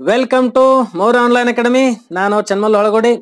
Welcome to Maurya online academy ನಾನು Chanmal Olagodi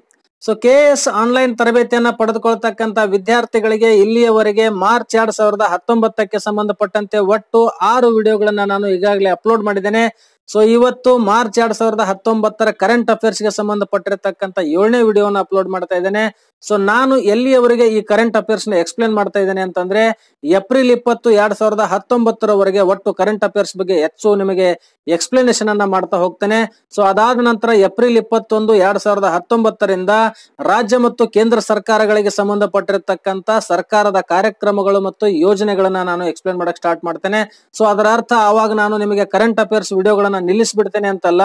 so K S online ತರಬೇತಿಯನ್ನ ಪಡೆದುಕೊಳ್ತಕ್ಕಂತ ವಿದ್ಯಾರ್ಥಿಗಳಿಗೆ ಇಲ್ಲಿಯವರೆಗೆ ಮಾರ್ಚ್ ಎರಡ್ ಸಾವಿರದ ಹತ್ತೊಂಬತ್ತಕ್ಕೆ ಸಂಬಂಧಪಟ್ಟಂತೆ ಒಟ್ಟು ಆರು ವಿಡಿಯೋಗಳನ್ನ ನಾನು ಈಗಾಗಲೇ ಅಪ್ಲೋಡ್ ಮಾಡಿದ್ದೇನೆ. ಸೊ ಇವತ್ತು ಮಾರ್ಚ್ ಎರಡ್ ಸಾವಿರದ ಹತ್ತೊಂಬತ್ತರ ಕರೆಂಟ್ ಅಫೇರ್ಸ್ಗೆ ಸಂಬಂಧಪಟ್ಟಿರತಕ್ಕಂತ ಏಳನೇ ವಿಡಿಯೋನ ಅಪ್ಲೋಡ್ ಮಾಡ್ತಾ ಇದ್ದೇನೆ. ಸೊ ನಾನು ಎಲ್ಲಿಯವರೆಗೆ ಈ ಕರೆಂಟ್ ಅಫೇರ್ಸ್ನ ಎಕ್ಸ್ಪ್ಲೇನ್ ಮಾಡ್ತಾ ಇದ್ದೇನೆ ಅಂತಂದ್ರೆ ಏಪ್ರಿಲ್ ಇಪ್ಪತ್ತು ಎರಡ್ ಸಾವಿರದ ಹತ್ತೊಂಬತ್ತರವರೆಗೆ ಒಟ್ಟು ಕರೆಂಟ್ ಅಫೇರ್ಸ್ ಬಗ್ಗೆ ಹೆಚ್ಚು ನಿಮಗೆ ಎಕ್ಸ್ಪ್ಲನೇಷನ್ ಅನ್ನ ಮಾಡ್ತಾ ಹೋಗ್ತೇನೆ. ಸೊ ಅದಾದ ನಂತರ ಏಪ್ರಿಲ್ ಇಪ್ಪತ್ತೊಂದು ಎರಡ್ ಸಾವಿರದ ಹತ್ತೊಂಬತ್ತರಿಂದ ರಾಜ್ಯ ಮತ್ತು ಕೇಂದ್ರ ಸರ್ಕಾರಗಳಿಗೆ ಸಂಬಂಧಪಟ್ಟಿರತಕ್ಕಂತ ಸರ್ಕಾರದ ಕಾರ್ಯಕ್ರಮಗಳು ಮತ್ತು ಯೋಜನೆಗಳನ್ನ ನಾನು ಎಕ್ಸ್ಪ್ಲೇನ್ ಮಾಡಕ್ ಸ್ಟಾರ್ಟ್ ಮಾಡ್ತೇನೆ. ಸೊ ಅದರ ಅರ್ಥ ಆವಾಗ ನಾನು ನಿಮಗೆ ಕರೆಂಟ್ ಅಫೇರ್ಸ್ ವಿಡಿಯೋಗಳನ್ನ ನಿಲ್ಲಿಸ್ಬಿಡ್ತೇನೆ ಅಂತಲ್ಲ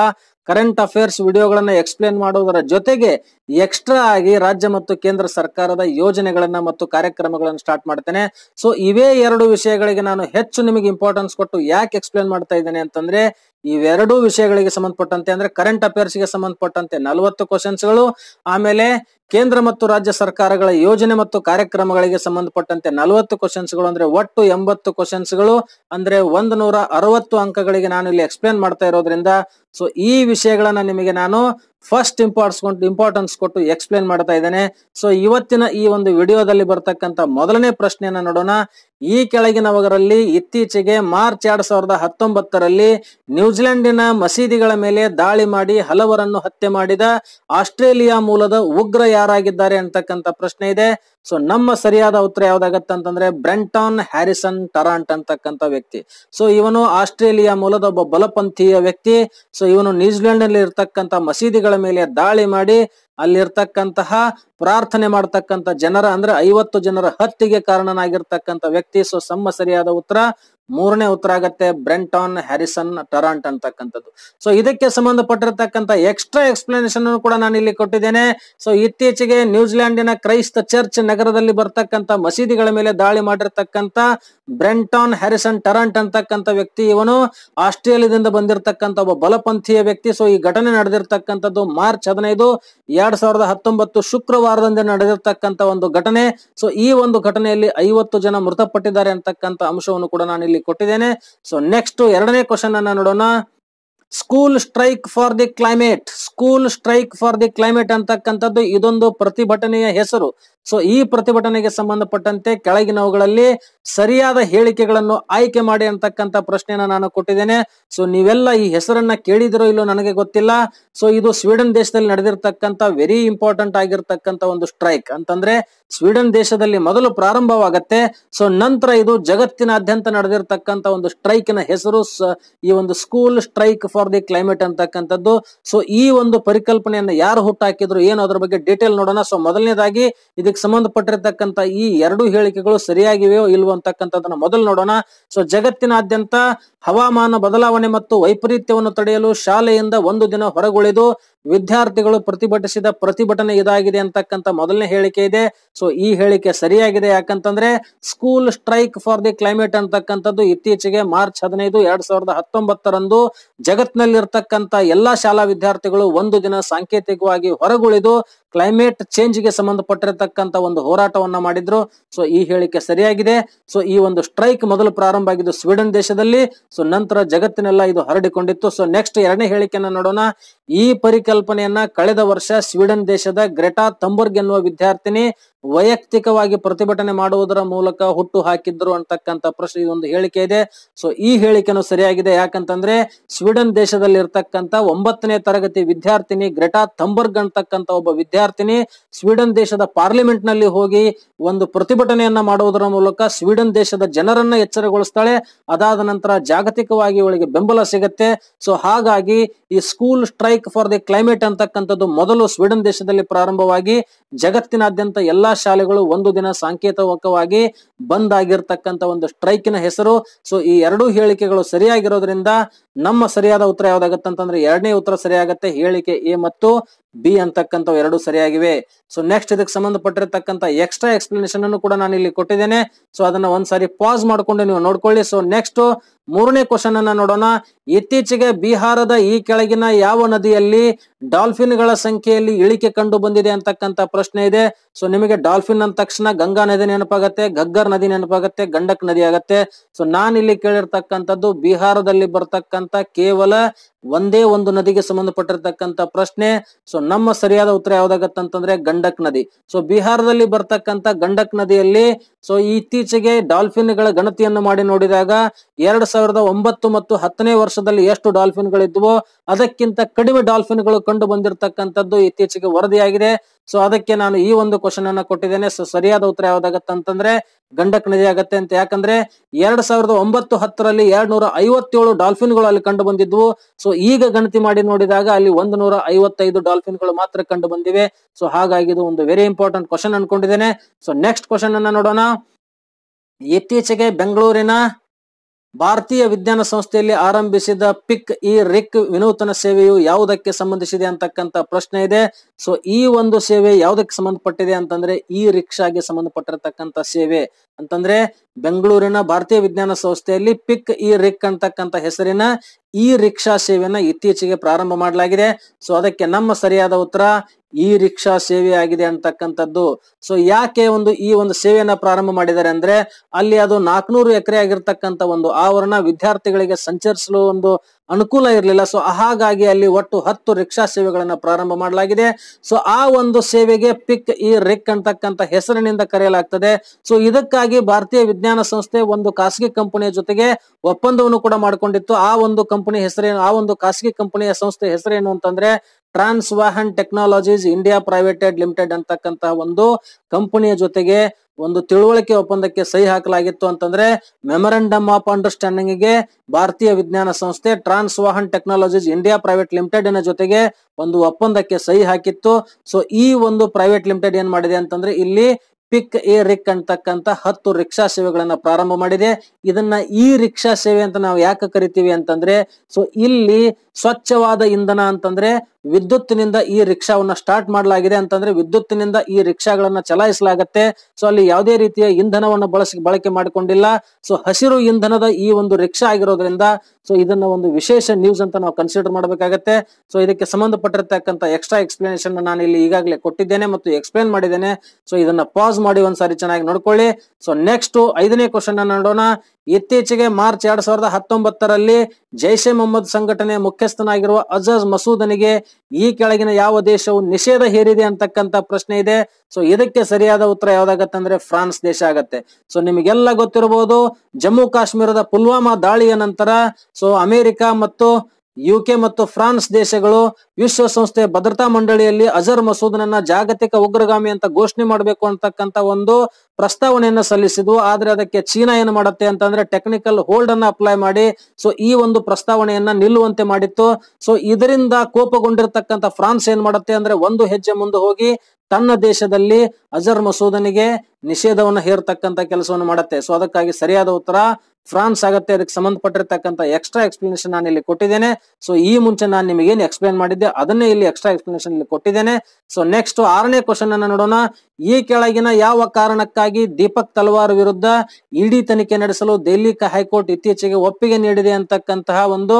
ಕರೆಂಟ್ ಅಫೇರ್ಸ್ ವಿಡಿಯೋಗಳನ್ನ ಎಕ್ಸ್ಪ್ಲೇನ್ ಮಾಡುವುದರ ಜೊತೆಗೆ ಎಕ್ಸ್ಟ್ರಾ ಆಗಿ ರಾಜ್ಯ ಮತ್ತು ಕೇಂದ್ರ ಸರ್ಕಾರದ ಯೋಜನೆಗಳನ್ನ ಮತ್ತು ಕಾರ್ಯಕ್ರಮಗಳನ್ನು ಸ್ಟಾರ್ಟ್ ಮಾಡ್ತೇನೆ. ಸೊ ಇವೇ ಎರಡು ವಿಷಯಗಳಿಗೆ ನಾನು ಹೆಚ್ಚು ನಿಮಗೆ ಇಂಪಾರ್ಟೆನ್ಸ್ ಕೊಟ್ಟು ಯಾಕೆ ಎಕ್ಸ್ಪ್ಲೇನ್ ಮಾಡ್ತಾ ಇದ್ದೇನೆ ಅಂತಂದ್ರೆ ಇವೆರಡೂ ವಿಷಯಗಳಿಗೆ ಸಂಬಂಧಪಟ್ಟಂತೆ ಅಂದ್ರೆ ಕರೆಂಟ್ ಅಫೇರ್ಸ್ಗೆ ಸಂಬಂಧಪಟ್ಟಂತೆ ನಲವತ್ತು ಕ್ವಶನ್ಸ್ಗಳು ಆಮೇಲೆ ಕೇಂದ್ರ ಮತ್ತು ರಾಜ್ಯ ಸರ್ಕಾರಗಳ ಯೋಜನೆ ಮತ್ತು ಕಾರ್ಯಕ್ರಮಗಳಿಗೆ ಸಂಬಂಧಪಟ್ಟಂತೆ ನಲವತ್ತು ಕ್ವಶನ್ಸ್ಗಳು ಅಂದ್ರೆ ಒಟ್ಟು ಎಂಬತ್ತು ಕ್ವಶನ್ಸ್ಗಳು ಅಂದ್ರೆ ಒಂದು ನೂರ ಅರವತ್ತು ಅಂಕಗಳಿಗೆ ನಾನು ಇಲ್ಲಿ ಎಕ್ಸ್ಪ್ಲೇನ್ ಮಾಡ್ತಾ ಇರೋದ್ರಿಂದ ಸೊ ಈ ವಿಷಯಗಳನ್ನ ನಿಮಗೆ ನಾನು ಫಸ್ಟ್ ಇಂಪಾರ್ಟ್ಸ್ ಇಂಪಾರ್ಟೆನ್ಸ್ ಕೊಟ್ಟು ಎಕ್ಸ್ಪ್ಲೇನ್ ಮಾಡ್ತಾ ಇದ್ದಾನೆ. ಸೊ ಇವತ್ತಿನ ಈ ಒಂದು ವಿಡಿಯೋದಲ್ಲಿ ಬರ್ತಕ್ಕಂತ ಮೊದಲನೇ ಪ್ರಶ್ನೆಯನ್ನ ನೋಡೋಣ. ಈ ಕೆಳಗಿನವರಲ್ಲಿ ಇತ್ತೀಚೆಗೆ ಮಾರ್ಚ್ ಎರಡ್ ಸಾವಿರದ ಹತ್ತೊಂಬತ್ತರಲ್ಲಿ ನ್ಯೂಜಿಲೆಂಡಿನ ಮಸೀದಿಗಳ ಮೇಲೆ ದಾಳಿ ಮಾಡಿ ಹಲವರನ್ನು ಹತ್ಯೆ ಮಾಡಿದ ಆಸ್ಟ್ರೇಲಿಯಾ ಮೂಲದ ಉಗ್ರ ಯಾರಾಗಿದ್ದಾರೆ ಅಂತಕ್ಕಂಥ ಪ್ರಶ್ನೆ ಇದೆ. ಸೊ ನಮ್ಮ ಸರಿಯಾದ ಉತ್ತರ ಯಾವ್ದಾಗತ್ತೆ ಅಂತಂದ್ರೆ ಬ್ರೆಂಟಾನ್ ಹ್ಯಾರಿಸನ್ ಟರಾಂಟ್ ಅಂತಕ್ಕಂಥ ವ್ಯಕ್ತಿ. ಸೊ ಇವನು ಆಸ್ಟ್ರೇಲಿಯಾ ಮೂಲದ ಒಬ್ಬ ಬಲಪಂಥೀಯ ವ್ಯಕ್ತಿ. ಸೊ ಇವನು ನ್ಯೂಜಿಲೆಂಡ್ನಲ್ಲಿ ಇರ್ತಕ್ಕಂಥ ಮಸೀದಿಗಳ ಮೇಲೆ ದಾಳಿ ಮಾಡಿ ಅಲ್ಲಿರ್ತಕ್ಕಂತಹ ಪ್ರಾರ್ಥನೆ ಮಾಡ್ತಕ್ಕಂತ ಜನರ, ಅಂದ್ರೆ ಐವತ್ತು ಜನರ ಹತ್ತಿಗೆ ಕಾರಣನಾಗಿರ್ತಕ್ಕಂಥ ವ್ಯಕ್ತಿ. ಸೊ ಸಮ್ಮ ಸರಿಯಾದ ಉತ್ತರ, ಮೂರನೇ ಉತ್ತರ ಆಗತ್ತೆ ಬ್ರೆಂಟಾನ್ ಹ್ಯಾರಿಸನ್ ಟರಾಂಟ್ ಅಂತಕ್ಕಂಥದ್ದು. ಸೊ ಇದಕ್ಕೆ ಸಂಬಂಧಪಟ್ಟಿರ್ತಕ್ಕಂಥ ಎಕ್ಸ್ಟ್ರಾ ಎಕ್ಸ್ಪ್ಲನೇಷನ್ ಕೂಡ ನಾನು ಇಲ್ಲಿ ಕೊಟ್ಟಿದ್ದೇನೆ. ಸೊ ಇತ್ತೀಚೆಗೆ ನ್ಯೂಜಿಲೆಂಡಿನ ಕ್ರೈಸ್ತ ಚರ್ಚ್ ನಗರದಲ್ಲಿ ಬರ್ತಕ್ಕಂಥ ಮಸೀದಿಗಳ ಮೇಲೆ ದಾಳಿ ಮಾಡಿರ್ತಕ್ಕಂಥ ಬ್ರೆಂಟಾನ್ ಹ್ಯಾರಿಸನ್ ಟರಂಟ್ ಅಂತಕ್ಕಂಥ ವ್ಯಕ್ತಿ ಇವನು. ಆಸ್ಟ್ರೇಲಿಯಾದಿಂದ ಬಂದಿರತಕ್ಕಂತ ಒಬ್ಬ ಬಲಪಂಥೀಯ ವ್ಯಕ್ತಿ. ಸೊ ಈ ಘಟನೆ ನಡೆದಿರ್ತಕ್ಕಂಥದ್ದು ಮಾರ್ಚ್ ಹದಿನೈದು, ಎರಡ್ ಸಾವಿರದ ಹತ್ತೊಂಬತ್ತು ಶುಕ್ರವಾರದಂದು ನಡೆದಿರ್ತಕ್ಕಂಥ ಒಂದು ಘಟನೆ. ಸೊ ಈ ಒಂದು ಘಟನೆಯಲ್ಲಿ ಐವತ್ತು ಜನ ಮೃತಪಟ್ಟಿದ್ದಾರೆ ಅಂತಕ್ಕಂಥ ಅಂಶವನ್ನು ಕೂಡ ನಾನು ಇಲ್ಲಿ ಕೊಟ್ಟಿದ್ದೇನೆ. ಸೊ ನೆಕ್ಸ್ಟ್ ಎರಡನೇ ಕ್ವಶನ್ ಅನ್ನ ನೋಡೋಣ. School strike for the climate school strike for the climate ಅಂತಕ್ಕಂಥದ್ದು ಇದೊಂದು ಪ್ರತಿಭಟನೆಯ ಹೆಸರು. ಸೊ ಈ ಪ್ರತಿಭಟನೆಗೆ ಸಂಬಂಧಪಟ್ಟಂತೆ ಕೆಳಗಿನವುಗಳಲ್ಲಿ ಸರಿಯಾದ ಹೇಳಿಕೆಗಳನ್ನು ಆಯ್ಕೆ ಮಾಡಿ ಅಂತಕ್ಕಂಥ ಪ್ರಶ್ನೆಯನ್ನ ನಾನು ಕೊಟ್ಟಿದ್ದೇನೆ. ಸೊ ನೀವೆಲ್ಲ ಈ ಹೆಸರನ್ನ ಕೇಳಿದಿರೋ ಇಲ್ಲೋ ನನಗೆ ಗೊತ್ತಿಲ್ಲ. ಸೊ ಇದು ಸ್ವೀಡನ್ ದೇಶದಲ್ಲಿ ನಡೆದಿರ್ತಕ್ಕಂಥ ವೆರಿ ಇಂಪಾರ್ಟೆಂಟ್ ಆಗಿರ್ತಕ್ಕಂಥ ಒಂದು ಸ್ಟ್ರೈಕ್ ಅಂತಂದ್ರೆ ಸ್ವೀಡನ್ ದೇಶದಲ್ಲಿ ಮೊದಲು ಪ್ರಾರಂಭವಾಗತ್ತೆ. ಸೊ ನಂತರ ಇದು ಜಗತ್ತಿನಾದ್ಯಂತ ನಡೆದಿರ್ತಕ್ಕಂಥ ಒಂದು ಸ್ಟ್ರೈಕ್ನ ಹೆಸರು ಈ ಒಂದು school strike for the climate ಅಂತಕ್ಕಂಥದ್ದು. ಸೊ ಈ ಒಂದು ಪರಿಕಲ್ಪನೆಯನ್ನ ಯಾರು ಹುಟ್ಟಾಕಿದ್ರು ಏನು ಅದ್ರ ಬಗ್ಗೆ ಡೀಟೇಲ್ ನೋಡೋಣ. ಸೊ ಮೊದಲನೇದಾಗಿ ಇದಕ್ಕೆ ಸಂಬಂಧಪಟ್ಟಿರ್ತಕ್ಕಂಥ ಈ ಎರಡು ಹೇಳಿಕೆಗಳು ಸರಿಯಾಗಿವೆಯೋ ಇಲ್ವೋ ಅಂತಕ್ಕಂಥದ್ದನ್ನ ಮೊದಲು ನೋಡೋಣ. ಸೊ ಜಗತ್ತಿನಾದ್ಯಂತ ಹವಾಮಾನ ಬದಲಾವಣೆ ಮತ್ತು ವೈಪರೀತ್ಯವನ್ನು ತಡೆಯಲು ಶಾಲೆಯಿಂದ ಒಂದು ದಿನ ಹೊರಗುಳಿದು ವಿದ್ಯಾರ್ಥಿಗಳು ಪ್ರತಿಭಟಿಸಿದ ಪ್ರತಿಭಟನೆ ಇದಾಗಿದೆ ಅಂತಕ್ಕಂತ ಮೊದಲನೇ ಹೇಳಿಕೆ ಇದೆ. ಸೊ ಈ ಹೇಳಿಕೆ ಸರಿಯಾಗಿದೆ ಯಾಕಂತಂದ್ರೆ school strike for the climate ಅಂತಕ್ಕಂಥದ್ದು ಇತ್ತೀಚೆಗೆ ಮಾರ್ಚ್ ಹದಿನೈದು, ಎರಡ್ ಸಾವಿರದ ಹತ್ತೊಂಬತ್ತರಂದು ಜಗತ್ನಲ್ಲಿರ್ತಕ್ಕಂತ ಎಲ್ಲಾ ಶಾಲಾ ವಿದ್ಯಾರ್ಥಿಗಳು ಒಂದು ದಿನ ಸಾಂಕೇತಿಕವಾಗಿ ಹೊರಗುಳಿದು ಕ್ಲೈಮೇಟ್ ಚೇಂಜ್ಗೆ ಸಂಬಂಧಪಟ್ಟಿರತಕ್ಕಂತ ಒಂದು ಹೋರಾಟವನ್ನ ಮಾಡಿದ್ರು. ಸೊ ಈ ಹೇಳಿಕೆ ಸರಿಯಾಗಿದೆ. ಸೊ ಈ ಒಂದು ಸ್ಟ್ರೈಕ್ ಮೊದಲು ಪ್ರಾರಂಭ ಆಗಿದ್ದು ಸ್ವೀಡನ್ ದೇಶದಲ್ಲಿ. ಸೊ ನಂತರ ಜಗತ್ತಿನೆಲ್ಲ ಇದು ಹರಡಿಕೊಂಡಿತ್ತು. ಸೊ ನೆಕ್ಸ್ಟ್ ಎರಡನೇ ಹೇಳಿಕೆಯನ್ನ ನೋಡೋಣ. ಈ ಪರಿಕಲ್ಪನೆಯನ್ನ ಕಳೆದ ವರ್ಷ ಸ್ವೀಡನ್ ದೇಶದ ಗ್ರೆಟಾ ತಂಬರ್ಗ್ ಎನ್ನುವ ವಿದ್ಯಾರ್ಥಿನಿ ವೈಯಕ್ತಿಕವಾಗಿ ಪ್ರತಿಭಟನೆ ಮಾಡುವುದರ ಮೂಲಕ ಹುಟ್ಟು ಹಾಕಿದ್ರು ಅಂತಕ್ಕಂಥ ಪ್ರಶ್ನೆ ಒಂದು ಹೇಳಿಕೆ ಇದೆ. ಸೊ ಈ ಹೇಳಿಕೆನೂ ಸರಿಯಾಗಿದೆ. ಯಾಕಂತಂದ್ರೆ ಸ್ವೀಡನ್ ದೇಶದಲ್ಲಿ ಇರ್ತಕ್ಕಂಥ ಒಂಬತ್ತನೇ ತರಗತಿ ವಿದ್ಯಾರ್ಥಿನಿ ಗ್ರೆಟಾ ತಂಬರ್ಗ್ ಅಂತಕ್ಕಂತ ಒಬ್ಬ ವಿದ್ಯಾರ್ಥಿನಿ ಸ್ವೀಡನ್ ದೇಶದ ಪಾರ್ಲಿಮೆಂಟ್ನಲ್ಲಿ ಹೋಗಿ ಒಂದು ಪ್ರತಿಭಟನೆಯನ್ನ ಮಾಡುವುದರ ಮೂಲಕ ಸ್ವೀಡನ್ ದೇಶದ ಜನರನ್ನ ಎಚ್ಚರಗೊಳಿಸ್ತಾಳೆ. ಅದಾದ ನಂತರ ಜಾಗತಿಕವಾಗಿ ಇವಳಿಗೆ ಬೆಂಬಲ ಸಿಗತ್ತೆ. ಸೊ ಹಾಗಾಗಿ ಈ school strike for the climate ಅಂತಕ್ಕಂಥದ್ದು ಮೊದಲು ಸ್ವೀಡನ್ ದೇಶದಲ್ಲಿ ಪ್ರಾರಂಭವಾಗಿ ಜಗತ್ತಿನಾದ್ಯಂತ ಎಲ್ಲಾ ಶಾಲೆಗಳು ಒಂದು ದಿನ ಸಾಂಕೇತಿಕವಾಗಿ ಬಂದ್ ಆಗಿರ್ತಕ್ಕಂಥ ಒಂದು ಸ್ಟ್ರೈಕಿನ ಹೆಸರು. ಸೊ ಈ ಎರಡೂ ಹೇಳಿಕೆಗಳು ಸರಿಯಾಗಿರೋದ್ರಿಂದ ನಮ್ಮ ಸರಿಯಾದ ಉತ್ತರ ಯಾವ್ದಾಗತ್ತೆ ಅಂತಂದ್ರೆ ಎರಡನೇ ಉತ್ತರ ಸರಿಯಾಗತ್ತೆ, ಹೇಳಿಕೆ ಎ ಮತ್ತು ಬಿ ಅಂತಕ್ಕಂಥವು ಎರಡು ಸರಿಯಾಗಿವೆ. ಸೊ ನೆಕ್ಸ್ಟ್ ಇದಕ್ಕೆ ಸಂಬಂಧಪಟ್ಟಿರತಕ್ಕಂಥ ಎಕ್ಸ್ಟ್ರಾ ಎಕ್ಸ್ಪ್ಲನೇಷನ್ ಅನ್ನು ಕೂಡ ನಾನು ಇಲ್ಲಿ ಕೊಟ್ಟಿದ್ದೇನೆ. ಸೊ ಅದನ್ನ ಒಂದ್ಸಾರಿ ಪಾಸ್ ಮಾಡ್ಕೊಂಡು ನೀವು ನೋಡ್ಕೊಳ್ಳಿ. ಸೊ ನೆಕ್ಸ್ಟ್ ಮೂರನೇ ಕ್ವಶನ್ ಅನ್ನ ನೋಡೋಣ. ಇತ್ತೀಚೆಗೆ ಬಿಹಾರದ ಈ ಕೆಳಗಿನ ಯಾವ ನದಿಯಲ್ಲಿ ಡಾಲ್ಫಿನ್ಗಳ ಸಂಖ್ಯೆಯಲ್ಲಿ ಇಳಿಕೆ ಕಂಡು ಬಂದಿದೆ ಅಂತಕ್ಕಂತ ಪ್ರಶ್ನೆ ಇದೆ. ಸೊ ನಿಮಗೆ ಡಾಲ್ಫಿನ್ ಅಂದ ತಕ್ಷಣ ಗಂಗಾ ನದಿ ನೆನಪಾಗತ್ತೆ, ಗಗ್ಗರ್ ನದಿ ನೆನಪಾಗತ್ತೆ, ಗಂಡಕ್ ನದಿ ಆಗತ್ತೆ. ಸೊ ನಾನಿಲ್ಲಿ ಕೇಳಿರ್ತಕ್ಕಂಥದ್ದು ಬಿಹಾರದಲ್ಲಿ ಬರ್ತಕ್ಕಂತ ಕೇವಲ ಒಂದೇ ಒಂದು ನದಿಗೆ ಸಂಬಂಧಪಟ್ಟಿರ್ತಕ್ಕಂತ ಪ್ರಶ್ನೆ. ಸೊ ನಮ್ಮ ಸರಿಯಾದ ಉತ್ತರ ಯಾವ್ದಾಗತ್ತಂತಂದ್ರೆ ಗಂಡಕ್ ನದಿ. ಸೊ ಬಿಹಾರದಲ್ಲಿ ಬರ್ತಕ್ಕಂತ ಗಂಡಕ್ ನದಿಯಲ್ಲಿ ಸೊ ಇತ್ತೀಚೆಗೆ ಡಾಲ್ಫಿನ್ಗಳ ಗಣತಿಯನ್ನು ಮಾಡಿ ನೋಡಿದಾಗ ಎರಡ್ ಸಾವಿರದ ಒಂಬತ್ತು ಮತ್ತು ಹತ್ತನೇ ವರ್ಷದಲ್ಲಿ ಎಷ್ಟು ಡಾಲ್ಫಿನ್ಗಳಿದ್ವೋ, ಅದಕ್ಕಿಂತ ಕಡಿಮೆ ಡಾಲ್ಫಿನ್ಗಳು ಕಂಡು ಬಂದಿರತಕ್ಕಂಥದ್ದು ಇತ್ತೀಚೆಗೆ ವರದಿಯಾಗಿದೆ. ಸೊ ಅದಕ್ಕೆ ನಾನು ಈ ಒಂದು ಕ್ವಶನ್ ಅನ್ನ ಕೊಟ್ಟಿದ್ದೇನೆ. ಸೊ ಸರಿಯಾದ ಉತ್ತರ ಯಾವ್ದಾಗತ್ತಂತಂದ್ರೆ ಗಂಡಕ್ ನದಿ ಆಗತ್ತೆ ಅಂತ. ಯಾಕಂದ್ರೆ ಎರಡ್ ಸಾವಿರದ ಒಂಬತ್ತು ಹತ್ತರಲ್ಲಿ ಎರಡ್ ನೂರ ಐವತ್ತೇಳು ಡಾಲ್ಫಿನ್ಗಳು ಅಲ್ಲಿ ಕಂಡು ಬಂದಿದ್ವು. ಸೊ ಈಗ ಗಣತಿ ಮಾಡಿ ನೋಡಿದಾಗ ಅಲ್ಲಿ ಒಂದ್ ನೂರ ಐವತ್ತೈದು ಡಾಲ್ಫಿನ್ಗಳು ಮಾತ್ರ ಕಂಡು ಬಂದಿವೆ. ಸೊ ಹಾಗಾಗಿ ಇದು ಒಂದು ವೆರಿ ಇಂಪಾರ್ಟೆಂಟ್ ಕ್ವಶನ್ ಅನ್ಕೊಂಡಿದ್ದೇನೆ. ಸೊ ನೆಕ್ಸ್ಟ್ ಕ್ವಶನ್ ಅನ್ನ ನೋಡೋಣ. ಇತ್ತೀಚೆಗೆ ಬೆಂಗಳೂರಿನ ಭಾರತೀಯ ವಿಜ್ಞಾನ ಸಂಸ್ಥೆಯಲ್ಲಿ ಆರಂಭಿಸಿದ ಪಿಕ್ ಈ ರಿಕ್ ವಿನೂತನ ಸೇವೆಯು ಯಾವುದಕ್ಕೆ ಸಂಬಂಧಿಸಿದೆ ಅಂತಕ್ಕಂತ ಪ್ರಶ್ನೆ ಇದೆ. ಸೊ ಈ ಒಂದು ಸೇವೆ ಯಾವುದಕ್ಕೆ ಸಂಬಂಧಪಟ್ಟಿದೆ ಅಂತಂದ್ರೆ ಈ ರಿಕ್ಷಾಗೆ ಸಂಬಂಧಪಟ್ಟಿರತಕ್ಕಂತ ಸೇವೆ. ಅಂತಂದ್ರೆ ಬೆಂಗಳೂರಿನ ಭಾರತೀಯ ವಿಜ್ಞಾನ ಸಂಸ್ಥೆಯಲ್ಲಿ ಪಿಕ್ ಈ ರಿಕ್ ಅಂತಕ್ಕಂತ ಹೆಸರಿನ ಈ ರಿಕ್ಷಾ ಸೇವೆಯನ್ನ ಇತ್ತೀಚೆಗೆ ಪ್ರಾರಂಭ ಮಾಡಲಾಗಿದೆ. ಸೊ ಅದಕ್ಕೆ ನಮ್ಮ ಸರಿಯಾದ ಉತ್ತರ ಈ ರಿಕ್ಷಾ ಸೇವೆ ಆಗಿದೆ ಅಂತಕ್ಕಂಥದ್ದು. ಸೊ ಯಾಕೆ ಒಂದು ಈ ಒಂದು ಸೇವೆಯನ್ನ ಪ್ರಾರಂಭ ಮಾಡಿದ್ದಾರೆ ಅಂದ್ರೆ ಅಲ್ಲಿ ಅದು ನಾಲ್ಕನೂರು ಎಕರೆ ಆಗಿರ್ತಕ್ಕಂಥ ಒಂದು ಆವರಣ ವಿದ್ಯಾರ್ಥಿಗಳಿಗೆ ಸಂಚರಿಸಲು ಒಂದು ಅನುಕೂಲ ಇರಲಿಲ್ಲ. ಸೊ ಹಾಗಾಗಿ ಅಲ್ಲಿ ಒಟ್ಟು ಹತ್ತು ರಿಕ್ಷಾ ಸೇವೆಗಳನ್ನು ಪ್ರಾರಂಭ ಮಾಡಲಾಗಿದೆ. ಸೊ ಆ ಒಂದು ಸೇವೆಗೆ ಪಿಕ್ ಈ ರಿಕ್ ಅಂತಕ್ಕಂಥ ಹೆಸರಿನಿಂದ ಕರೆಯಲಾಗ್ತದೆ. ಸೊ ಇದಕ್ಕಾಗಿ ಭಾರತೀಯ ವಿಜ್ಞಾನ ಸಂಸ್ಥೆ ಒಂದು ಖಾಸಗಿ ಕಂಪನಿಯ ಜೊತೆಗೆ ಒಪ್ಪಂದವನ್ನು ಕೂಡ ಮಾಡಿಕೊಂಡಿತ್ತು. ಆ ಒಂದು ಕಂಪನಿ ಹೆಸರೇನು, ಆ ಒಂದು ಖಾಸಗಿ ಕಂಪನಿಯ ಸಂಸ್ಥೆ ಹೆಸರೇನು ಅಂತಂದ್ರೆ Transvahan technologies India private limited ಅಂತಕ್ಕಂತಹ ಒಂದು ಕಂಪನಿಯ ಜೊತೆಗೆ ಒಂದು ತಿಳುವಳಿಕೆ ಒಪ್ಪಂದಕ್ಕೆ ಸಹಿ ಹಾಕಲಾಗಿತ್ತು ಅಂತಂದ್ರೆ ಮೆಮೊರಂಡಮ್ ಆಫ್ ಅಂಡರ್ಸ್ಟ್ಯಾಂಡಿಂಗ್ಗೆ ಭಾರತೀಯ ವಿಜ್ಞಾನ ಸಂಸ್ಥೆ ಟ್ರಾನ್ಸ್ವಾಹನ್ ಟೆಕ್ನಾಲಜೀಸ್ ಇಂಡಿಯಾ ಪ್ರೈವೇಟ್ ಲಿಮಿಟೆಡ್ನ ಜೊತೆಗೆ ಒಂದು ಒಪ್ಪಂದಕ್ಕೆ ಸಹಿ ಹಾಕಿತ್ತು. ಸೊ ಈ ಒಂದು ಪ್ರೈವೇಟ್ ಲಿಮಿಟೆಡ್ ಏನ್ ಮಾಡಿದೆ ಅಂತಂದ್ರೆ ಇಲ್ಲಿ ಪಿಕ್ ಎ ರಿಕ್ ಅಂತಕ್ಕಂತ ಹತ್ತು ರಿಕ್ಷಾ ಸೇವೆಗಳನ್ನ ಪ್ರಾರಂಭ ಮಾಡಿದೆ. ಇದನ್ನ ಈ ರಿಕ್ಷಾ ಸೇವೆ ಅಂತ ನಾವು ಯಾಕೆ ಕರಿತೀವಿ ಅಂತಂದ್ರೆ ಸೊ ಇಲ್ಲಿ ಸ್ವಚ್ಛವಾದ ಇಂಧನ ಅಂತಂದ್ರೆ ವಿದ್ಯುತ್ತಿನಿಂದ ಈ ರಿಕ್ಷಾವನ್ನ ಸ್ಟಾರ್ಟ್ ಮಾಡಲಾಗಿದೆ ಅಂತಂದ್ರೆ ವಿದ್ಯುತ್ತಿನಿಂದ ಈ ರಿಕ್ಷಾಗಳನ್ನ ಚಲಾಯಿಸಲಾಗತ್ತೆ. ಸೊ ಅಲ್ಲಿ ಯಾವುದೇ ರೀತಿಯ ಇಂಧನವನ್ನು ಬಳಸಿ, ಬಳಕೆ ಮಾಡಿಕೊಂಡಿಲ್ಲ. ಸೊ ಹಸಿರು ಇಂಧನದ ಈ ಒಂದು ರಿಕ್ಷಾ ಆಗಿರೋದ್ರಿಂದ ಸೊ ಇದನ್ನ ಒಂದು ವಿಶೇಷ ನ್ಯೂಸ್ ಅಂತ ನಾವು ಕನ್ಸಿಡರ್ ಮಾಡಬೇಕಾಗತ್ತೆ. ಸೊ ಇದಕ್ಕೆ ಸಂಬಂಧಪಟ್ಟಿರತಕ್ಕಂಥ ಎಕ್ಸ್ಟ್ರಾ ಎಕ್ಸ್ಪ್ಲನೇಷನ್ ನಾನು ಇಲ್ಲಿ ಈಗಾಗಲೇ ಕೊಟ್ಟಿದ್ದೇನೆ ಮತ್ತು ಎಕ್ಸ್ಪ್ಲೇನ್ ಮಾಡಿದ್ದೇನೆ. ಸೊ ಇದನ್ನ ಪಾಸ್ ಮಾಡಿ ಒಂದ್ಸಾರಿ ಚೆನ್ನಾಗಿ ನೋಡ್ಕೊಳ್ಳಿ. ಸೊ ನೆಕ್ಸ್ಟ್ ಐದನೇ ಕ್ವಶನ್ ನೋಡೋಣ. ಇತ್ತೀಚೆಗೆ ಮಾರ್ಚ್ ಎರಡ್ ಸಾವಿರದ ಹತ್ತೊಂಬತ್ತರಲ್ಲಿ ಜೈಷೆ ಮೊಹಮ್ಮದ್ ಸಂಘಟನೆ ಮುಖ್ಯಸ್ಥನಾಗಿರುವ ಅಜಾಜ್ ಮಸೂದನಿಗೆ ಈ ಕೆಳಗಿನ ಯಾವ ದೇಶವು ನಿಷೇಧ ಹೇರಿದೆ ಅಂತಕ್ಕಂತ ಪ್ರಶ್ನೆ ಇದೆ. ಸೊ ಇದಕ್ಕೆ ಸರಿಯಾದ ಉತ್ತರ ಯಾವ್ದಾಗತ್ತಂದ್ರೆ ಫ್ರಾನ್ಸ್ ದೇಶ ಆಗತ್ತೆ. ಸೊ ನಿಮಗೆಲ್ಲ ಗೊತ್ತಿರಬಹುದು ಜಮ್ಮು ಕಾಶ್ಮೀರದ ಪುಲ್ವಾಮಾ ದಾಳಿಯ ನಂತರ ಸೊ ಅಮೆರಿಕ ಮತ್ತು ಯುಕೆ ಮತ್ತು ಫ್ರಾನ್ಸ್ ದೇಶಗಳು ವಿಶ್ವಸಂಸ್ಥೆ ಭದ್ರತಾ ಮಂಡಳಿಯಲ್ಲಿ ಅಜರ್ ಮಸೂದನನ್ನ ಜಾಗತಿಕ ಉಗ್ರಗಾಮಿ ಅಂತ ಘೋಷಣೆ ಮಾಡಬೇಕು ಅಂತಕ್ಕಂತ ಒಂದು ಪ್ರಸ್ತಾವನೆಯನ್ನ ಸಲ್ಲಿಸಿದ್ವು. ಆದ್ರೆ ಅದಕ್ಕೆ ಚೀನಾ ಏನು ಮಾಡುತ್ತೆ ಅಂತಂದ್ರೆ ಟೆಕ್ನಿಕಲ್ ಹೋಲ್ಡ್ ಅನ್ನ ಅಪ್ಲೈ ಮಾಡಿ ಸೊ ಈ ಒಂದು ಪ್ರಸ್ತಾವನೆಯನ್ನ ನಿಲ್ಲುವಂತೆ ಮಾಡಿತ್ತು. ಸೊ ಇದರಿಂದ ಕೋಪಗೊಂಡಿರ್ತಕ್ಕಂಥ ಫ್ರಾನ್ಸ್ ಏನ್ ಮಾಡುತ್ತೆ ಅಂದ್ರೆ ಒಂದು ಹೆಜ್ಜೆ ಮುಂದೆ ಹೋಗಿ ತನ್ನ ದೇಶದಲ್ಲಿ ಅಜರ್ ಮಸೂದನಿಗೆ ನಿಷೇಧವನ್ನು ಹೇರ್ತಕ್ಕಂತ ಕೆಲಸವನ್ನು ಮಾಡುತ್ತೆ. ಸೊ ಅದಕ್ಕಾಗಿ ಸರಿಯಾದ ಉತ್ತರ ಫ್ರಾನ್ಸ್ ಆಗತ್ತೆ, ಅದಕ್ಕೆ ಸಂಬಂಧಪಟ್ಟಿರ್ತಕ್ಕಂಥ ಎಕ್ಸ್ಟ್ರಾ ಎಕ್ಸ್ಪ್ಲನೇಷನ್ ನಾನು ಇಲ್ಲಿ ಕೊಟ್ಟಿದ್ದೇನೆ. ಸೊ ಈ ಮುಂಚೆ ನಾನು ನಿಮಗೆ ಏನು ಎಕ್ಸ್ಪ್ಲೇನ್ ಮಾಡಿದ್ದೆ, ಅದನ್ನೇ ಇಲ್ಲಿ ಎಕ್ಸ್ಟ್ರಾ ಎಕ್ಸ್ಪ್ಲನೇಷನ್ ಇಲ್ಲಿ ಕೊಟ್ಟಿದ್ದೇನೆ. ಸೊ ನೆಕ್ಸ್ಟ್ ಆರನೇ ಕ್ವಶನ್ ಅನ್ನ ನೋಡೋಣ. ಈ ಕೆಳಗಿನ ಯಾವ ಕಾರಣಕ್ಕಾಗಿ ದೀಪಕ್ ತಲ್ವಾರ್ ವಿರುದ್ಧ ಇಡಿ ತನಿಖೆ ನಡೆಸಲು ದೆಹಲಿ ಹೈಕೋರ್ಟ್ ಇತ್ತೀಚೆಗೆ ಒಪ್ಪಿಗೆ ನೀಡಿದೆ ಅಂತಕ್ಕಂತಹ ಒಂದು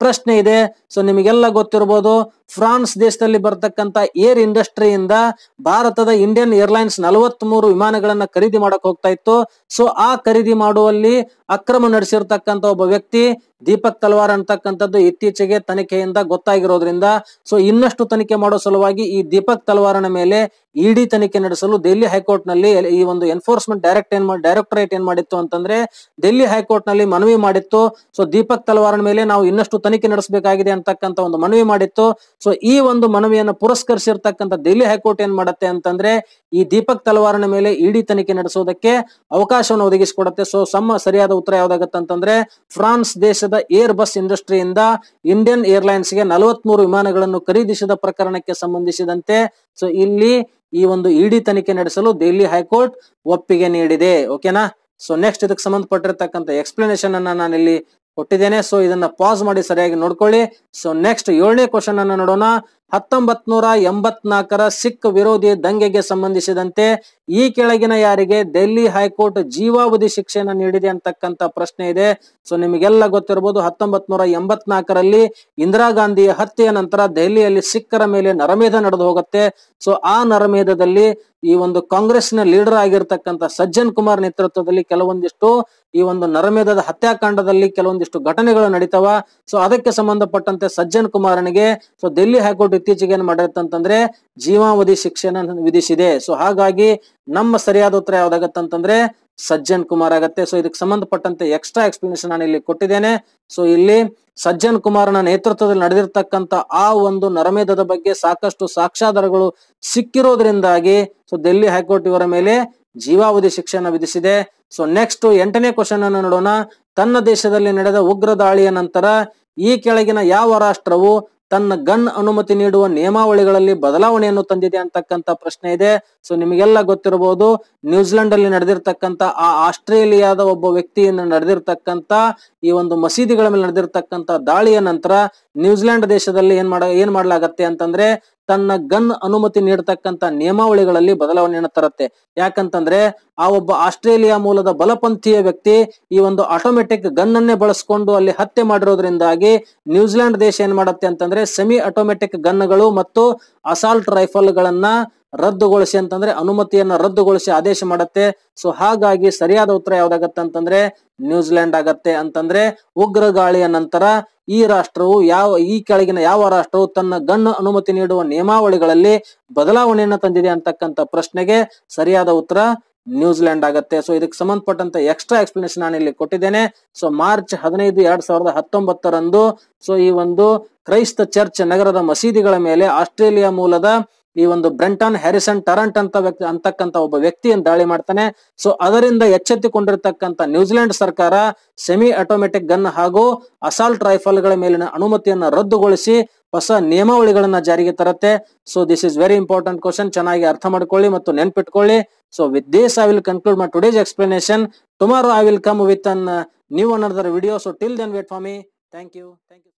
ಪ್ರಶ್ನೆ ಇದೆ. ಸೊ ನಿಮಗೆಲ್ಲ ಗೊತ್ತಿರಬಹುದು ಫ್ರಾನ್ಸ್ ದೇಶದಲ್ಲಿ ಬರ್ತಕ್ಕಂತ ಏರ್ ಇಂಡಸ್ಟ್ರಿಯಿಂದ ಭಾರತದ ಇಂಡಿಯನ್ ಏರ್ಲೈನ್ಸ್ ನಲವತ್ತ್ ಮೂರು ವಿಮಾನಗಳನ್ನ ಖರೀದಿ ಮಾಡಕ್ ಹೋಗ್ತಾ ಇತ್ತು. ಸೊ, ಆ ಖರೀದಿ ಮಾಡುವಲ್ಲಿ ಅಕ್ರಮ ನಡೆಸಿರ್ತಕ್ಕಂತ ಒಬ್ಬ ವ್ಯಕ್ತಿ, ದೀಪಕ್ ತಲ್ವಾರ್ ಅಂತಕ್ಕಂಥದ್ದು ಇತ್ತೀಚೆಗೆ ತನಿಖೆಯಿಂದ ಗೊತ್ತಾಗಿರೋದ್ರಿಂದ, ಸೊ, ಇನ್ನಷ್ಟು ತನಿಖೆ ಮಾಡೋ ಸಲುವಾಗಿ ಈ ದೀಪಕ್ ತಲ್ವಾರನ ಮೇಲೆ ಇಡಿ ತನಿಖೆ ನಡೆಸಲು ದೆಹಲಿ ಹೈಕೋರ್ಟ್ನಲ್ಲಿ ಈ ಒಂದು ಎನ್ಫೋರ್ಸ್ಮೆಂಟ್ ಡೈರೆಕ್ಟ್ ಏನ್ ಡೈರೆಕ್ಟರೇಟ್ ಏನ್ ಮಾಡಿತ್ತು ಅಂತಂದ್ರೆ ದೆಹಲಿ ಹೈಕೋರ್ಟ್ನಲ್ಲಿ ಮನವಿ ಮಾಡಿತ್ತು. ಸೊ, ದೀಪಕ್ ತಲ್ವಾರನ ಮೇಲೆ ನಾವು ಇನ್ನಷ್ಟು ತನಿಖೆ ನಡೆಸಬೇಕಾಗಿದೆ ಅಂತಕ್ಕಂಥ ಒಂದು ಮನವಿ ಮಾಡಿತ್ತು. ಸೊ ಈ ಒಂದು ಮನವಿಯನ್ನು ಪುರಸ್ಕರಿಸಿರ್ತಕ್ಕಂಥ ದೆಹಲಿ ಹೈಕೋರ್ಟ್ ಏನ್ ಮಾಡುತ್ತೆ ಅಂತಂದ್ರೆ, ಈ ದೀಪಕ್ ತಲವಾರನ ಮೇಲೆ ಇಡಿ ತನಿಖೆ ನಡೆಸೋದಕ್ಕೆ ಅವಕಾಶವನ್ನು ಒದಗಿಸಿಕೊಡುತ್ತೆ. ಸೊ ಸಮ ಸರಿಯಾದ ಉತ್ತರ ಯಾವ್ದಾಗತ್ತೆ ಅಂತಂದ್ರೆ, ಫ್ರಾನ್ಸ್ ದೇಶದ ಏರ್ ಬಸ್ ಇಂಡಸ್ಟ್ರಿಯಿಂದ ಇಂಡಿಯನ್ ಏರ್ಲೈನ್ಸ್ಗೆ ನಲವತ್ಮೂರು ವಿಮಾನಗಳನ್ನು ಖರೀದಿಸಿದ ಪ್ರಕರಣಕ್ಕೆ ಸಂಬಂಧಿಸಿದಂತೆ ಸೊ ಇಲ್ಲಿ ಈ ಒಂದು ಇಡಿ ತನಿಖೆ ನಡೆಸಲು ದೆಹಲಿ ಹೈಕೋರ್ಟ್ ಒಪ್ಪಿಗೆ ನೀಡಿದೆ. ಓಕೆನಾ ಸೊ ನೆಕ್ಸ್ಟ್ ಇದಕ್ಕೆ ಸಂಬಂಧಪಟ್ಟಿರತಕ್ಕಂಥ ಎಕ್ಸ್ಪ್ಲನೇಷನ್ ಅನ್ನ ನಾನು ಇಲ್ಲಿ ಕೊಟ್ಟಿದ್ದೇನೆ. ಸೊ ಇದನ್ನ ಪಾಸ್ ಮಾಡಿ ಸರಿಯಾಗಿ ನೋಡ್ಕೊಳ್ಳಿ. ಸೊ ನೆಕ್ಸ್ಟ್ ಏಳನೇ ಕ್ವಶನ್ ಅನ್ನ ನೋಡೋಣ. ಹತ್ತೊಂಬತ್ ನೂರ ಎಂಬತ್ನಾಲ್ಕರ ಸಿಖ್ ವಿರೋಧಿ ದಂಗೆಗೆ ಸಂಬಂಧಿಸಿದಂತೆ ಈ ಕೆಳಗಿನ ಯಾರಿಗೆ ಡೆಲ್ಲಿ ಹೈಕೋರ್ಟ್ ಜೀವಾವಧಿ ಶಿಕ್ಷೆಯನ್ನು ನೀಡಿದೆ ಅಂತಕ್ಕಂತ ಪ್ರಶ್ನೆ ಇದೆ. ಸೊ ನಿಮಗೆಲ್ಲ ಗೊತ್ತಿರಬಹುದು ಹತ್ತೊಂಬತ್ ನೂರ ಎಂಬತ್ನಾಲ್ಕರಲ್ಲಿ ಇಂದಿರಾ ಗಾಂಧಿಯ ಹತ್ಯೆಯ ನಂತರ ದೆಹಲಿಯಲ್ಲಿ ಸಿಖ್ಖರ ಮೇಲೆ ನರಮೇಧ ನಡೆದು ಹೋಗುತ್ತೆ. ಸೊ ಆ ನರಮೇಧದಲ್ಲಿ ಈ ಒಂದು ಕಾಂಗ್ರೆಸ್ನ ಲೀಡರ್ ಆಗಿರ್ತಕ್ಕಂಥ ಸಜ್ಜನ್ ಕುಮಾರ್ ನೇತೃತ್ವದಲ್ಲಿ ಕೆಲವೊಂದಿಷ್ಟು ಈ ಒಂದು ನರಮೇಧದ ಹತ್ಯಾಕಾಂಡದಲ್ಲಿ ಕೆಲವೊಂದಿಷ್ಟು ಘಟನೆಗಳು ನಡೀತಾವ. ಸೊ ಅದಕ್ಕೆ ಸಂಬಂಧಪಟ್ಟಂತೆ ಸಜ್ಜನ್ ಕುಮಾರನಿಗೆ ಸೊ ಡೆಲ್ಲಿ ಹೈಕೋರ್ಟ್ ಇತ್ತೀಚೆಗೆ ಏನ್ ಮಾಡಿರುತ್ತಂತಂದ್ರೆ ಜೀವಾವಧಿ ಶಿಕ್ಷೆಯನ್ನು ವಿಧಿಸಿದೆ. ಸೊ ಹಾಗಾಗಿ ನಮ್ಮ ಸರಿಯಾದ ಉತ್ತರ ಯಾವ್ದಾಗತ್ತಂತಂದ್ರೆ, ಸಜ್ಜನ್ ಕುಮಾರ್ ಆಗತ್ತೆ. ಸೊ ಇದಕ್ಕೆ ಸಂಬಂಧಪಟ್ಟಂತೆ ಎಕ್ಸ್ಟ್ರಾ ಎಕ್ಸ್ಪ್ಲನೇಷನ್ ನಾನು ಇಲ್ಲಿ ಕೊಟ್ಟಿದ್ದೇನೆ. ಸೊ ಇಲ್ಲಿ ಸಜ್ಜನ್ ಕುಮಾರನ ನೇತೃತ್ವದಲ್ಲಿ ನಡೆದಿರ್ತಕ್ಕಂತ ಆ ಒಂದು ನರಮೇಧದ ಬಗ್ಗೆ ಸಾಕಷ್ಟು ಸಾಕ್ಷ್ಯಾಧಾರಗಳು ಸಿಕ್ಕಿರೋದ್ರಿಂದಾಗಿ ಸೊ ದೆಲ್ಲಿ ಹೈಕೋರ್ಟ್ ಇವರ ಮೇಲೆ ಜೀವಾವಧಿ ಶಿಕ್ಷೆಯನ್ನು ವಿಧಿಸಿದೆ. ಸೊ ನೆಕ್ಸ್ಟ್ ಎಂಟನೇ ಕ್ವಶನ್ ಅನ್ನು ನೋಡೋಣ. ತನ್ನ ದೇಶದಲ್ಲಿ ನಡೆದ ಉಗ್ರ ದಾಳಿಯ ನಂತರ ಈ ಕೆಳಗಿನ ಯಾವ ರಾಷ್ಟ್ರವು ತನ್ನ ಗನ್ ಅನುಮತಿ ನೀಡುವ ನಿಯಮಾವಳಿಗಳಲ್ಲಿ ಬದಲಾವಣೆಯನ್ನು ತಂದಿದೆ ಅಂತಕ್ಕಂತ ಪ್ರಶ್ನೆ ಇದೆ. ಸೊ ನಿಮಗೆಲ್ಲ ಗೊತ್ತಿರಬಹುದು ನ್ಯೂಜಿಲೆಂಡ್ ಅಲ್ಲಿ ನಡೆದಿರ್ತಕ್ಕಂತ ಆ ಆಸ್ಟ್ರೇಲಿಯಾದ ಒಬ್ಬ ವ್ಯಕ್ತಿಯಿಂದ ನಡೆದಿರ್ತಕ್ಕಂತ ಈ ಒಂದು ಮಸೀದಿಗಳ ಮೇಲೆ ನಡೆದಿರ್ತಕ್ಕಂತ ದಾಳಿಯ ನಂತರ ನ್ಯೂಜಿಲೆಂಡ್ ದೇಶದಲ್ಲಿ ಏನ್ ಮಾಡ, ಏನ್ ಮಾಡಲಾಗತ್ತೆ ಅಂತಂದ್ರೆ ತನ್ನ ಗನ್ ಅನುಮತಿ ನೀಡತಕ್ಕಂತ ನಿಯಮಾವಳಿಗಳಲ್ಲಿ ಬದಲಾವಣೆಯನ್ನು ತರುತ್ತೆ. ಯಾಕಂತಂದ್ರೆ ಆ ಒಬ್ಬ ಆಸ್ಟ್ರೇಲಿಯಾ ಮೂಲದ ಬಲಪಂಥೀಯ ವ್ಯಕ್ತಿ ಈ ಒಂದು ಆಟೋಮೆಟಿಕ್ ಗನ್ ಅನ್ನೇ ಬಳಸ್ಕೊಂಡು ಅಲ್ಲಿ ಹತ್ಯೆ ಮಾಡಿರೋದ್ರಿಂದಾಗಿ ನ್ಯೂಜಿಲೆಂಡ್ ದೇಶ ಏನ್ ಮಾಡುತ್ತೆ ಅಂತಂದ್ರೆ ಸೆಮಿ ಆಟೋಮೆಟಿಕ್ ಗನ್ಗಳು ಮತ್ತು ಅಸಾಲ್ಟ್ ರೈಫಲ್ ಗಳನ್ನ ರದ್ದುಗೊಳಿಸಿ ಅಂತಂದ್ರೆ ಅನುಮತಿಯನ್ನ ರದ್ದುಗೊಳಿಸಿ ಆದೇಶ ಮಾಡುತ್ತೆ. ಸೊ ಹಾಗಾಗಿ ಸರಿಯಾದ ಉತ್ತರ ಯಾವ್ದಾಗತ್ತೆ ಅಂತಂದ್ರೆ ನ್ಯೂಜಿಲೆಂಡ್ ಆಗತ್ತೆ. ಅಂತಂದ್ರೆ ಉಗ್ರ ಗಾಳಿಯ ನಂತರ ಈ ರಾಷ್ಟ್ರವು ಯಾವ, ಈ ಕೆಳಗಿನ ಯಾವ ರಾಷ್ಟ್ರವು ತನ್ನ ಗನ್ ಅನುಮತಿ ನೀಡುವ ನಿಯಮಾವಳಿಗಳಲ್ಲಿ ಬದಲಾವಣೆಯನ್ನು ತಂದಿದೆ ಅಂತಕ್ಕಂಥ ಪ್ರಶ್ನೆಗೆ ಸರಿಯಾದ ಉತ್ತರ ನ್ಯೂಜಿಲೆಂಡ್ ಆಗತ್ತೆ. ಸೊ ಇದಕ್ಕೆ ಸಂಬಂಧಪಟ್ಟಂತ ಎಕ್ಸ್ಟ್ರಾ ಎಕ್ಸ್ಪ್ಲನೇಷನ್ ನಾನು ಇಲ್ಲಿ ಕೊಟ್ಟಿದ್ದೇನೆ. ಸೊ ಮಾರ್ಚ್ ಹದಿನೈದು, ಎರಡ್ ಸಾವಿರದ ಹತ್ತೊಂಬತ್ತರಂದು ಸೊ ಈ ಒಂದು ಕ್ರೈಸ್ತ ಚರ್ಚ್ ನಗರದ ಮಸೀದಿಗಳ ಮೇಲೆ ಆಸ್ಟ್ರೇಲಿಯಾ ಮೂಲದ ಈ ಒಂದು ಬ್ರೆಂಟನ್ ಹ್ಯಾರಿಸನ್ ಟರಂಟ್ ಅಂತ ವ್ಯಕ್ತಿ ಅಂತಕ್ಕಂತ ಒಬ್ಬ ವ್ಯಕ್ತಿಯನ್ನು ದಾಳಿ ಮಾಡ್ತಾನೆ. ಸೊ, ಅದರಿಂದ ಎಚ್ಚೆತ್ತುಕೊಂಡಿರ್ತಕ್ಕಂಥ ನ್ಯೂಜಿಲೆಂಡ್ ಸರ್ಕಾರ ಸೆಮಿ ಆಟೋಮೆಟಿಕ್ ಗನ್ ಹಾಗೂ ಅಸಾಲ್ಟ್ ರೈಫಲ್ಗಳ ಮೇಲಿನ ಅನುಮತಿಯನ್ನು ರದ್ದುಗೊಳಿಸಿ ಹೊಸ ನಿಯಮಾವಳಿಗಳನ್ನ ಜಾರಿಗೆ ತರುತ್ತೆ. So this is very important question ಚೆನ್ನಾಗಿ ಅರ್ಥ ಮಾಡ್ಕೊಳ್ಳಿ ಮತ್ತು ನೆನ್ಪಿಟ್ಕೊಳ್ಳಿ. So with this I will conclude my today's explanation tomorrow I will come with an new another video so till then wait for me thank you thank you